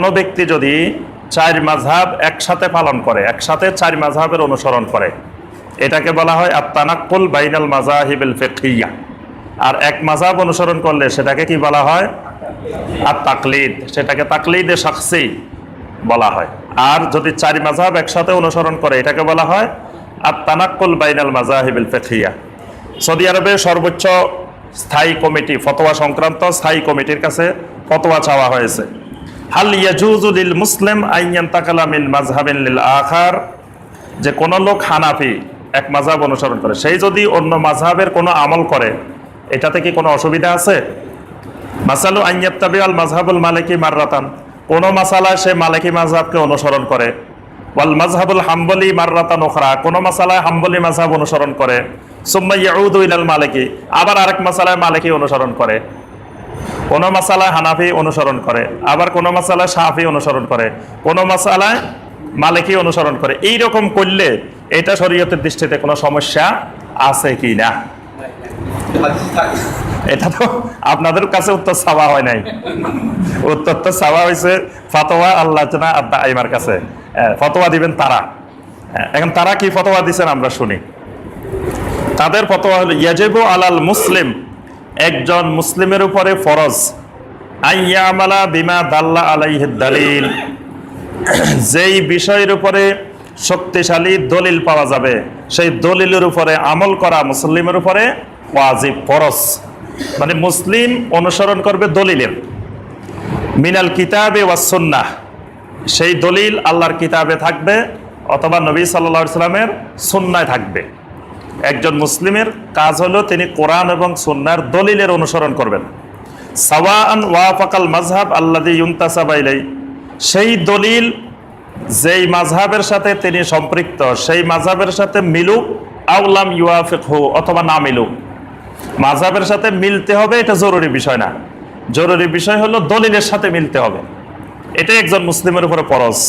কোনো ব্যক্তি যদি চার মাঝহাব একসাথে পালন করে, একসাথে চার মাঝহাবের অনুসরণ করে, এটাকে বলা হয় আত্মানাক্কুল বাইনাল মাজাহিবিল ফিকহিয়া। আর এক মাঝহাব অনুসরণ করলে সেটাকে কি বলা হয়? আর তাকলিদ সেটাকে তাকলিদে শাখসি বলা হয়। আর যদি চার মাঝহাব একসাথে অনুসরণ করে, এটাকে বলা হয় আর তানাক্কুল বাইনাল মাজাহিবিল ফিকহিয়া। সৌদি আরবে সর্বোচ্চ স্থায়ী কমিটি, ফতোয়া সংক্রান্ত স্থায়ী কমিটির কাছে ফতোয়া চাওয়া হয়েছে। হাল ইয়াজুজু লিল মুসলিম আইয়ান তাকালা মিন মাজহাবিন লিল আখার। যে কোন লোক হানাফি এক মাযহাব অনুসরণ করে, সেই যদি অন্য মাযহাবের কোনো আমল করে, এটাতে কি কোনো অসুবিধা আছে? মাসালু আইয়াত্তাবি আল মাজহাবুল মালিকি মাররাতান। কোন মাসালায় সে মালিকি মাযহাবকে অনুসরণ করে? ওয়াল মাজহাবুল হাম্বলি মাররাতান ওখরা কোন মাসালায় হাম্বলি মাযহাব অনুসরণ করে? সুম্মা ইয়াউদু ইলাল মালিকি। আবার আরেক মাসালায় মালিকি অনুসরণ করে। কোন মাসালায় হানাফি অনুসরণ করে, আবার কোনো মাসালায় সাহাফি অনুসরণ করে, কোন মাসালায় মালিকি অনুসরণ করে। এই রকম করলে এটা শরীয়তের দৃষ্টিতে কোনো সমস্যা আছে কি না? এটা তো আপনাদের কাছে উত্তর চাওয়া হয় নাই। উত্তর তো চাওয়া হয়েছে ফতোয়া আল্লাহ আব্বা আইমার কাছে। ফতোয়া দিবেন তারা। এখন তারা কি ফতোয়া দিচ্ছেন আমরা শুনি। তাদের ফতোয়া হলো, ইয়াজেবু আলাল মুসলিম একজন মুসলিমের উপরে ফরজ। আইয়ামালা বিমা দাল্লা আলাইহি যেই বিষয়ের উপরে শক্তিশালী দলিল পাওয়া যাবে, সেই দলিলের উপরে আমল করা মুসলিমের উপরে ওয়াজিব, ফরজ। মানে মুসলিম অনুসরণ করবে দলিলের। মিনাল কিতাবে ওয়াসুন্নাহ সেই দলিল আল্লাহর কিতাবে থাকবে, অথবা নবী সাল্লা সাল্লামের সুন্নায় থাকবে। একজন মুসলিমের কাজ হলো তিনি কোরআন এবং সুন্নার দলিলের অনুসরণ করবেন। সাওয়ান ওয়াফাকাল মাজহাব আল্লাদি ইউন্তাসাবাইলাই সেই দলিল যেই মাঝহাবের সাথে তিনি সম্পৃক্ত, সেই মাঝহাবের সাথে মিলুক আউলাম ইউয়াফিক হু অথবা না মিলুক মাঝহাবের সাথে মিলতে হবে, এটা জরুরি বিষয় না। জরুরি বিষয় হলো দলিলের সাথে মিলতে হবে। এটাই একজন মুসলিমের উপরে পরশ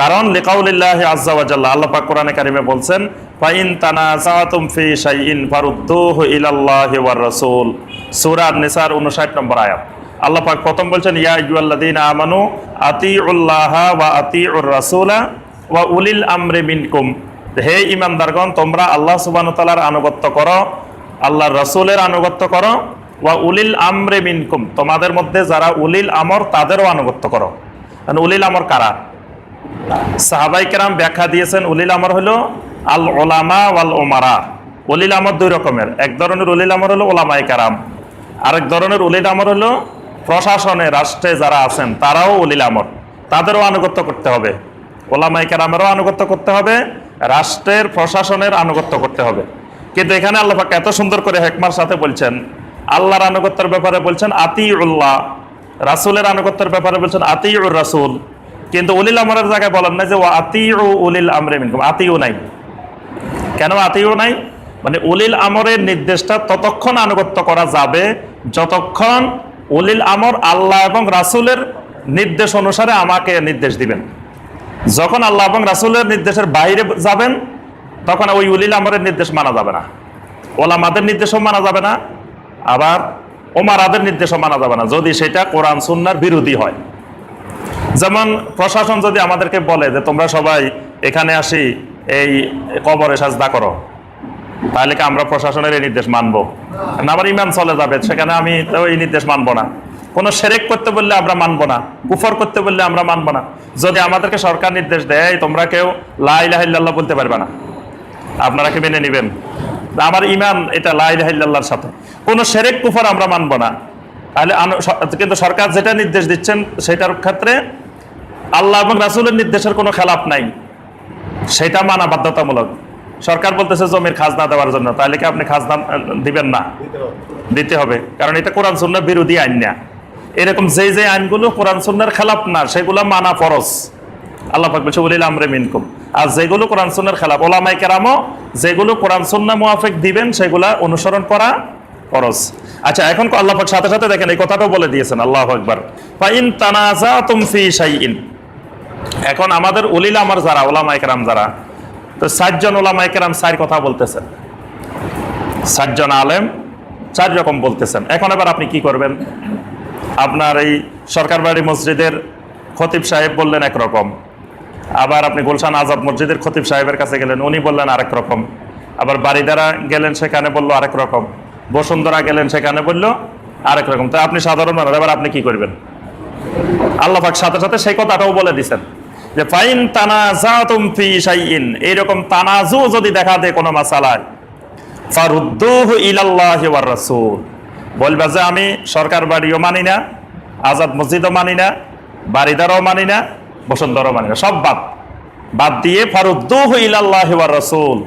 কারণ লিকাউলিল্লাহি আজ্জা ওয়া জাল্লা আল্লাহ পাক কোরআনে কারিমে বলছেন ফাইন তানাজাতুম ফি শাইইন ফারুদ্দুহু ইলাল্লাহি ওয়ার রাসূল। সূরা আন-নিসার 59 নম্বর আয়াত। আল্লাহ পাক প্রথম বলছেন, ইয়া আইয়ুহাল্লাযীনা আমানু, আতিউল্লাহা ওয়া আতিউর রাসূলা ওয়া উলিল আমরি মিনকুম। হে ইমানদারগণ তোমরা আল্লাহ সুবহানাহু ওয়া তাআলার আনুগত্য করো, আল্লাহর রাসূলের আনুগত্য করো, ওয়া উলিল আমরি মিনকুম। তোমাদের মধ্যে যারা উলিল আমর, তাদেরও আনুগত্য করো। উলিল আমর কারা? সাহাবাই কেরাম ব্যাখ্যা দিয়েছেন, উলিল আমর হলো আল ওলামা ওয়াল ওমারা উলিল আমর দুই রকমের। এক ধরনের উলিল আমর হলো ওলামাই কারাম। আরেক ধরনের অলিল আমর হলো প্রশাসনে, রাষ্ট্রে যারা আছেন, তারাও উলিল আমর। তাদেরও আনুগত্য করতে হবে। ওলামাই কারামেরও আনুগত্য করতে হবে। রাষ্ট্রের, প্রশাসনের আনুগত্য করতে হবে। কিন্তু এখানে আল্লাহ পাক এত সুন্দর করে হেকমার সাথে বলছেন, আল্লাহর আনুগত্যের ব্যাপারে বলছেন আতি উল্লাহ রাসুলের আনুগত্যের ব্যাপারে বলছেন আতি উর রাসুল। কিন্তু উলিল আমরের জায়গায় বলেন না যে ও আতিউ উলিল আমরে মিনকুম। আতিউ নাই। কেন আতিউ নাই? মানে উলিল আমরের নির্দেশটা ততক্ষণ আনুগত্য করা যাবে যতক্ষণ উলিল আমর আল্লাহ এবং রাসুলের নির্দেশ অনুসারে আমাকে নির্দেশ দিবেন। যখন আল্লাহ এবং রাসুলের নির্দেশের বাইরে যাবেন, তখন ওই উলিল আমরের নির্দেশ মানা যাবে না। ওলামাদের নির্দেশও মানা যাবে না, আবার ওমারাদের নির্দেশও মানা যাবে না, যদি সেটা কোরআন সুন্নার বিরোধী হয়। যেমন প্রশাসন যদি আমাদেরকে বলে যে তোমরা সবাই এখানে আসি এই কবরে সাজদা করো। তাহলে কি আমরা প্রশাসনের এই নির্দেশ মানবো? না, আমার ইমান চলে যাবে, সেখানে আমি তো এই নির্দেশ মানবো না। কোনো সেরেক করতে বললে আমরা মানবো না, কুফর করতে বললে আমরা মানবো না। যদি আমাদেরকে সরকার নির্দেশ দেয়, তোমরা কেউ লাইলাহিল্লাহ বলতে পারবে না। আপনারা কি মেনে নেবেন? আমার ইমান এটা লাইলাহিল্লাহর সাথে। কোনো সেরেক, কুফর আমরা মানবো না। তাহলে কিন্তু সরকার যেটা নির্দেশ দিচ্ছেন, সেটার ক্ষেত্রে আল্লাহ এবং রাসুলের নির্দেশের কোনো খেলাপ নাই। সেটা মানা বাধ্যতামূলক। সরকার বলতেছে জমির খাজনা দেওয়ার জন্য তাহলে কি আপনি খাজনা দিবেন না? দিতে হবে। কারণ এটা কোরআন সুন্নার বিরোধী আইন না। এরকম যে যে আইনগুলো কোরআন সুন্নার খেলাপ না সেগুলো মানা ফরজ। আল্লাহ পাক বলছে উলিল আমরে মিনকুম। আর যেগুলো কোরআন সুন্নার খেলাপ ওলামাই কেরামও যেগুলো কোরআন সুন্না মুআফিক দিবেন সেগুলা অনুসরণ করা ফরজ। আচ্ছা এখন আল্লাহ পাক সাথে সাথে দেখেন এই কথাটাও বলে দিয়েছেন আল্লাহ আকবার। ফাইন তানাজাতুম ফি শাইইন। এখন আমাদের উলিল আমার যারা, ওলামা একরাম যারা, তো সাতজন ওলামা একরাম চার কথা বলতেছেন। সাতজন আলেম চার রকম বলতেছেন। এখন এবার আপনি কি করবেন? আপনার এই সরকার বাড়ি মসজিদের খতিব সাহেব বললেন একরকম আবার আপনি গুলশান আজাদ মসজিদের খতিব সাহেবের কাছে গেলেন, উনি বললেন আরেক রকম। আবার বাড়িদারা গেলেন, সেখানে বলল আরেক রকম। বসুন্ধরা গেলেন, সেখানে বলল আরেক রকম। তো আপনি সাধারণ মানুষ, এবার আপনি কি করবেন? আল্লাহাক সাথে সাথে সেই কথাটাও বলে দিছেন। যে ফাইন তানাজাতুম ফি শাইইন, এইরকম তানাজু যদি দেখা দেয় কোনো মাসালায়, ফারুদ্দুহু ইলাল্লাহি ওয়ার রাসূল। বলবে যে আমি সরকার বাড়িও মানি না, আজাদ মসজিদও মানি না বাড়িদারও মানি না, বসুন্ধরও মানি না, সব বাদ। বাদ দিয়ে ফারুদ্দুহু ইলাল্লাহি ওয়ার রাসূল।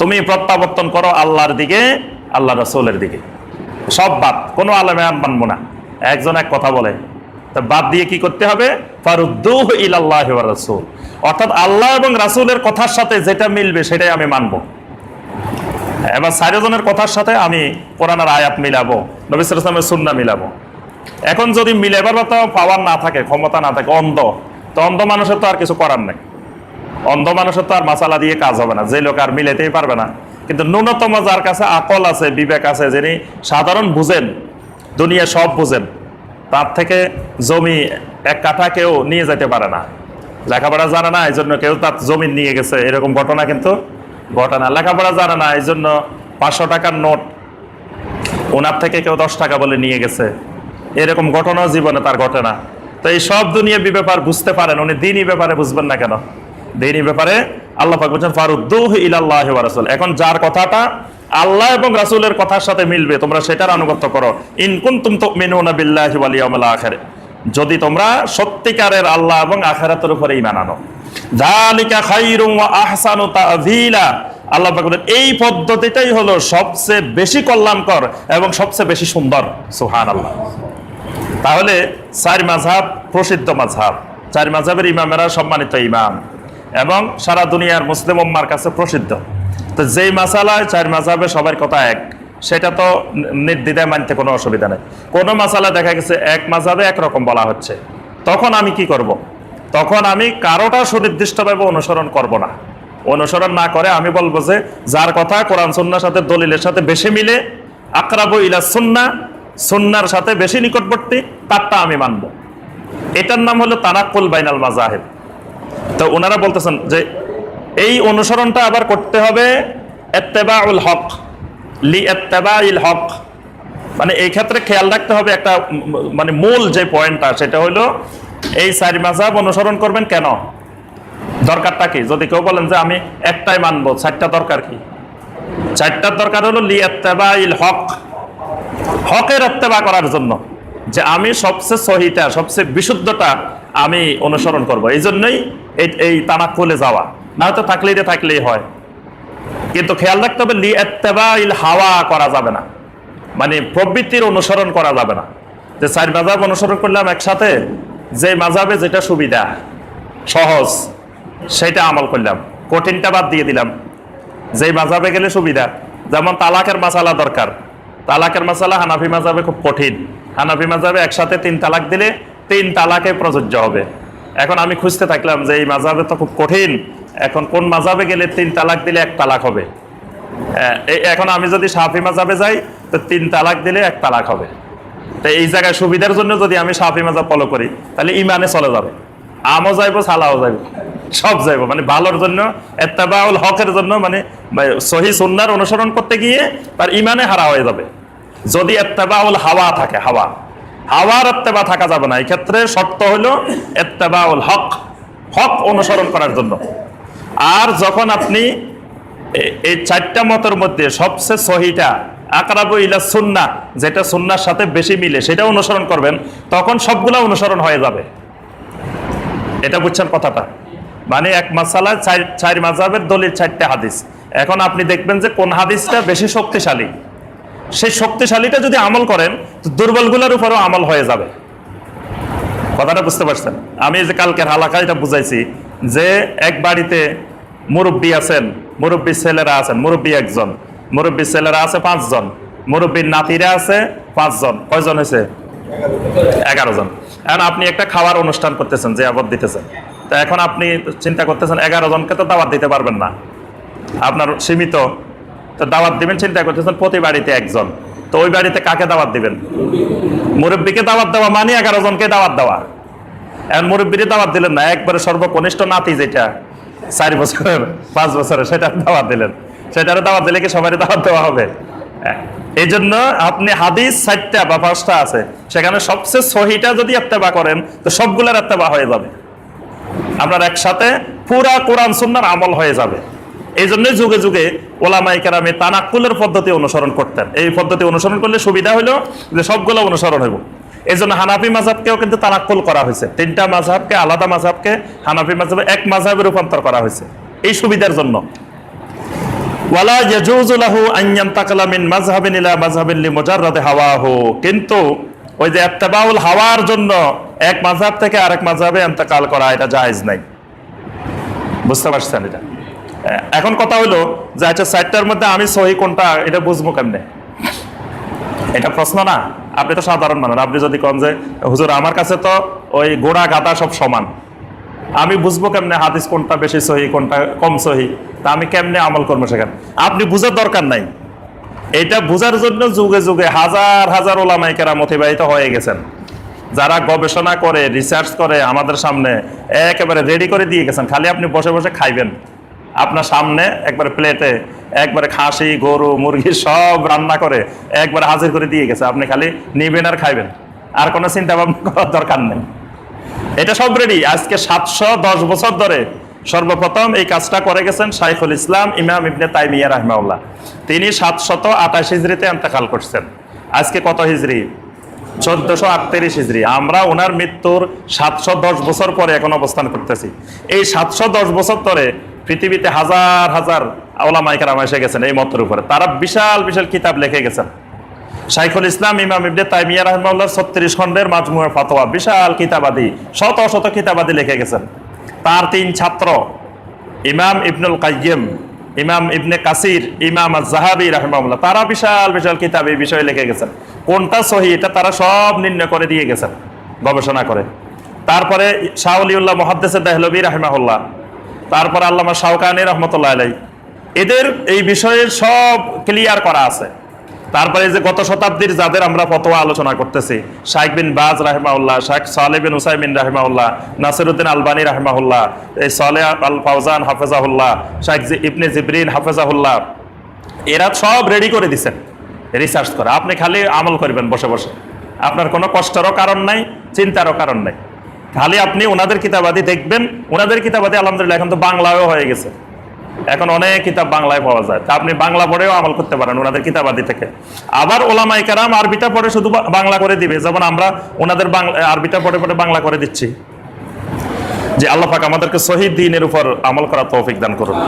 তুমি প্রত্যাবর্তন করো আল্লাহর দিকে, আল্লাহ রসুলের দিকে। সব বাদ, কোনো আলমে মানবো না। একজন এক কথা বলে তা বাদ দিয়ে কি করতে হবে? ফারুদ্দুহ ইলাল্লাহ রাসূল। অর্থাৎ আল্লাহ এবং রাসূলের কথার সাথে যেটা মিলবে সেটাই আমি মানব। এবার চারজনের কথার সাথে আমি কোরআনের আয়াত মিলাবো, নবী সালামের সুন্না মিলাবো। এখন যদি মিলাবার মতো পাওয়ার না থাকে, ক্ষমতা না থাকে, অন্ধ, তো অন্ধ মানুষের তো আর কিছু করার নেই। অন্ধ মানুষের তো আর মাসালা দিয়ে কাজ হবে না, যে লোক আর মিলেতেই পারবে না। কিন্তু ন্যূনতম যার কাছে আকল আছে, বিবেক আছে, যিনি সাধারণ বুঝেন, দুনিয়া সব বুঝেন তার থেকে জমি এক কাঠা কেউ নিয়ে যেতে পারে না। লেখাপড়া জানে না এই জন্য কেউ তার জমি নিয়ে গেছে। এরকম ঘটনা কিন্তু ঘটনা লেখাপড়া জানে না এই জন্য পাঁচশো টাকার নোট ওনার থেকে কেউ দশ টাকা বলে নিয়ে গেছে। এরকম ঘটনা জীবনে তার ঘটে না। তো এই সব দুনিয়া ব্যাপার বুঝতে পারেন, উনি দিনই ব্যাপারে বুঝবেন না কেন? দিনই ব্যাপারে আল্লাহ পাক বলছেন, ফারুদ্দুহ ইলাল্লাহি রাসূল। এখন যার কথাটা আল্লাহ এবং রাসূলের কথার সাথে মিলবে, তোমরা সেটার আনুগত্য করো। ইন কুনতুম তুমিনুনা বিল্লাহি ওয়াল ইয়াউমিল আখির। যদি তোমরা সত্যিকারের আল্লাহ এবং আখিরাতের উপরে ঈমান আনো। যালিকা খায়রুম ওয়া আহসানু তা'যীলা। আল্লাহ এই পদ্ধতিটাই হলো সবচেয়ে বেশি কল্যাণকর এবং সবচেয়ে বেশি সুন্দর। সুবহানাল্লাহ। তাহলে চার মাঝহাব প্রসিদ্ধ মাঝহাব। চার মাঝহাবের ইমামেরা সম্মানিত ইমাম এবং সারা দুনিয়ার মুসলিম উম্মার কাছে প্রসিদ্ধ। তো যেই মাসালায় চার মাঝহাবে সবার কথা এক। সেটা তো নির্দ্বিধায় মানতে কোনো অসুবিধা নেই। কোনো মাসালা দেখা গেছে এক মাঝহাবে একরকম বলা হচ্ছে। তখন আমি কি করব। তখন আমি কারোটা সুনির্দিষ্টভাবে অনুসরণ করব না। অনুসরণ না করে আমি বলব যে, যার কথা কোরআন সুন্নার সাথে, দলিলের সাথে বেশি মিলে, আকরাবু ইলা সুন্না, সুন্নার সাথে বেশি নিকটবর্তী, তারটা আমি মানব। এটার নাম হলো তানাক্কুল বাইনাল মাজাহেব তো ওনারা বলতেছেন যে এই অনুসরণটা আবার করতে হবে এত্তেবাউল হক, লি এত্তেবাইল হক। মানে এই ক্ষেত্রে খেয়াল রাখতে হবে একটা মানে মূল যে পয়েন্টটা, সেটা হলো এই চারি মাঝাব অনুসরণ করবেন কেন? দরকারটা কি? যদি কেউ বলেন যে আমি একটাই মানবো, চারটা দরকার কি? চারটার দরকার হলো লি এত্তেবাইল হক। হকের এত্তেবা করার জন্য যে আমি সবচেয়ে সহিটা, সবচেয়ে বিশুদ্ধটা আমি অনুসরণ করব। এই জন্যই এই এই তানাক্কুলে যাওয়া। না হয়তো থাকলেই থাকলেই হয়। কিন্তু খেয়াল রাখতে হবে লি এত্তেবাইল হাওয়া করা যাবে না। মানে প্রবৃত্তির অনুসরণ করা যাবে না। যে চার মাজাব অনুসরণ করলাম একসাথে, যে মাজাবে যেটা সুবিধা, সহজ, সেটা আমল করলাম। কঠিনটা বাদ দিয়ে দিলাম। যেই মাজাবে গেলে সুবিধা, যেমন তালাকের মাসালা দরকার। তালাকের মাসালা হানাফি মাজাবে খুব কঠিন। হানাফি মাজাবে একসাথে তিন তালাক দিলে তিন তালাকে প্রযোজ্য হবে। এখন আমি খুঁজতে থাকলাম যে এই মাজাবে তো খুব কঠিন এখন কোন মাজাবে গেলে তিন তালাক দিলে এক তালাক হবে? এখন আমি যদি সাফি মাজাবে যাই, তো তিন তালাক দিলে এক তালাক হবে। তো এই জায়গায় সুবিধার জন্য যদি আমি সাফি মাজাব ফলো করি, তাহলে ইমানে চলে যাবে। আমও যাইবো সালাও যাইব। সব যাইব। মানে ভালোর জন্য, এত্তাবাউল হকের জন্য মানে মানে সহি সুন্নার অনুসরণ করতে গিয়ে তার ইমানে হারা হয়ে যাবে। যদি এত্তাবাউল হাওয়া থাকে, হাওয়া। হাওয়ার এত্তেবা থাকা যাবে না। এই ক্ষেত্রে শর্ত হলো এত্তাবাউল হক। হক অনুসরণ করার জন্য। আর যখন আপনি এই চারটা মতের মধ্যে সবচেয়ে সহিটা, আকরাবু ইলা সুন্না, যেটা সুন্নার সাথে বেশি মিলে সেটা অনুসরণ করবেন, তখন সবগুলা অনুসরণ হয়ে যাবে। এটা বুঝছেন কথাটা? মানে এক মাসালায় চার চার মাজাবের দলিল চারটে হাদিস। এখন আপনি দেখবেন যে কোন হাদিসটা বেশি শক্তিশালী। সেই শক্তিশালীটা যদি আমল করেন, তো দুর্বলগুলোর উপরেও আমল হয়ে যাবে। কথাটা বুঝতে পারছেন? আমি যে কালকের হালাকা এটা বুঝাইছি যে এক বাড়িতে মুরব্বী আছেন, মুরব্বী ছেলেরা আছেন, মুরব্বী একজন, মুরব্বী ছেলেরা আছে পাঁচজন, মুরব্বীর নাতিরা আছে পাঁচজন, কয়জন হয়েছে? এগারো জন। এখন আপনি একটা খাওয়ার অনুষ্ঠান করতেছেন যে আবাদ দিতেছেন। তা এখন আপনি চিন্তা করতেছেন, এগারো জনকে তো দাওয়াত দিতে পারবেন না। আপনার সীমিত। তো দাওয়াত দিবেন, চিন্তা করতেছেন প্রতি বাড়িতে একজন। তো ওই বাড়িতে কাকে দাওয়াত দিবেন? মুরব্বীকে দাওয়াত দেওয়া মানে এগারো জনকে দাওয়াত দেওয়া। এখন মুরব্বীরে দাওয়াত দিলেন না, একবারে সর্বকনিষ্ঠ নাতি যেটা, চার বছরের, পাঁচ বছরের, সেটা দাওয়াত দিলেন। সেটারে দাওয়াত দিলে কি সবারই দাওয়াত দেওয়া হবে। এই জন্য আপনি হাদিস চারটা বা পাঁচটা আছে, সেখানে সবচেয়ে সহিটা যদি এত্তেবা করেন, তো সবগুলোর এত্তেবা হয়ে যাবে। আপনার একসাথে পুরা কোরআন সুন্নার আমল হয়ে যাবে। এই জন্যই যুগে যুগে ওলামাই কেরামে তানাক্কুলের পদ্ধতি অনুসরণ করতেন। এই পদ্ধতি অনুসরণ করলে সুবিধা হলো যে সবগুলো অনুসরণ হইব। এই জন্য হানাফি মাঝাবকেও কিন্তু তানাক্কুল করা হয়েছে। তিনটা মাঝাবকে আলাদা মাঝাবকে হানাফি মাঝাবে এক মাঝাবে রূপান্তর করা হয়েছে। এই সুবিধার জন্য। ওয়ালা কিন্তু ওই যে হাওয়ার জন্য এক থেকে করা এটা নাই। বুঝতে পারছেন এখন কথা যে আচ্ছা মধ্যে আমি সহি কোনটা, এটা বুঝব কেমনে? এটা প্রশ্ন না? আপনি তো সাধারণ মানুষ। আপনি যদি কন যে, হুজুর, আমার কাছে তো ওই গোড়া গাদা সব সমান। আমি বুঝব কেমনে হাদিস কোনটা বেশি সহি, কোনটা কম সহি? তা আমি কেমনে আমল করব সেখানে? আপনি বুঝার দরকার নাই। এটা বোঝার জন্য যুগে যুগে হাজার হাজার ওলামাইকেরা অতিবাহিত হয়ে গেছেন। যারা গবেষণা করে রিসার্চ করে, আমাদের সামনে একেবারে রেডি করে দিয়ে গেছেন। খালি আপনি বসে বসে খাইবেন। আপনার সামনে একবারে প্লেটে একবারে খাসি, গরু, মুরগি সব রান্না করে একবারে হাজির করে দিয়ে গেছে। আপনি খালি নিবেন আর খাইবেন। আর কোনো চিন্তা ভাবনা করার দরকার নেই। এটা সব রেডি আজকে সাতশো দশ বছর ধরে সর্বপ্রথম এই কাজটা করে গেছেন শাইখুল ইসলাম ইমাম ইবনে তাইমিয়া রাহমাউল্লাহ তিনি সাতশত আঠাশ হিজড়িতে এন্তেকাল করছেন। আজকে কত হিজড়ি চোদ্দশো আটত্রিশ হিজড়ি আমরা ওনার মৃত্যুর সাতশো দশ বছর পরে এখন অবস্থান করতেছি। এই সাতশো দশ বছর ধরে পৃথিবীতে হাজার হাজার ওলামাইকার এসে গেছেন এই মতের উপরে। তারা বিশাল বিশাল কিতাব লিখে গেছেন। শাইখুল ইসলাম, ইমাম ইবনে তাইমিয়া রহমাল্লাহ ছত্রিশ খণ্ডের মাজমুয়া ফতোয়া, বিশাল কিতাবাদি, শত শত কিতাবাদি লিখে গেছেন। তার তিন ছাত্র, ইমাম ইবনুল কাইয়িম ইমাম ইবনে কাসির, ইমাম জাহাবি রহমাউল্লাহ তারা বিশাল বিশাল কিতাব এই বিষয়ে লিখে গেছেন। কোনটা সহি, এটা তারা সব নির্ণয় করে দিয়ে গেছেন, গবেষণা করে। তারপরে শাহলিউল্লাহ মহাদ্দেসে দেহলবী রাহমাহুল্লাহ তারপর আল্লামা শাহকানি রহমতুল্লাহ আলাই এদের এই বিষয়ের সব ক্লিয়ার করা আছে। তারপরে যে গত শতাব্দীর যাদের আমরা ফতোয়া আলোচনা করতেছি, শাইখ বিন বাজ রাহেমাউল্লাহ শাইখ সালে বিন উসাইমিন রাহেমাউল্লাহ নাসিরুদ্দিন আলবানী রাহেমাহুল্লাহ, এই সালে আল ফাউজান হাফেজাহুল্লাহ, শাইখ জি- ইবনে জিবরিন হাফেজাহুল্লাহ, এরা সব রেডি করে দিছেন। রিসার্চ করে। আপনি খালি আমল করবেন বসে বসে। আপনার কোনো কষ্টেরও কারণ নাই, চিন্তারও কারণ নাই। খালি আপনি ওনাদের কিতাবাদি দেখবেন, ওনাদের কিতাবাদি আলহামদুলিল্লাহ এখন তো বাংলায়ও হয়ে গেছে। এখন অনেক কিতাব বাংলায় পাওয়া যায়। তা আপনি বাংলা পড়েও আমল করতে পারেন ওনাদের কিতাবাদি থেকে। আবার ওলামাই কারাম আরবিটা পড়ে শুধু বাংলা করে দিবে। যেমন আমরা ওনাদের বাংলা আরবিটা পড়ে পড়ে বাংলা করে দিচ্ছি। যে আল্লাহ পাক আমাদেরকে শহীদ দিনের উপর আমল করা তৌফিক দান করুন।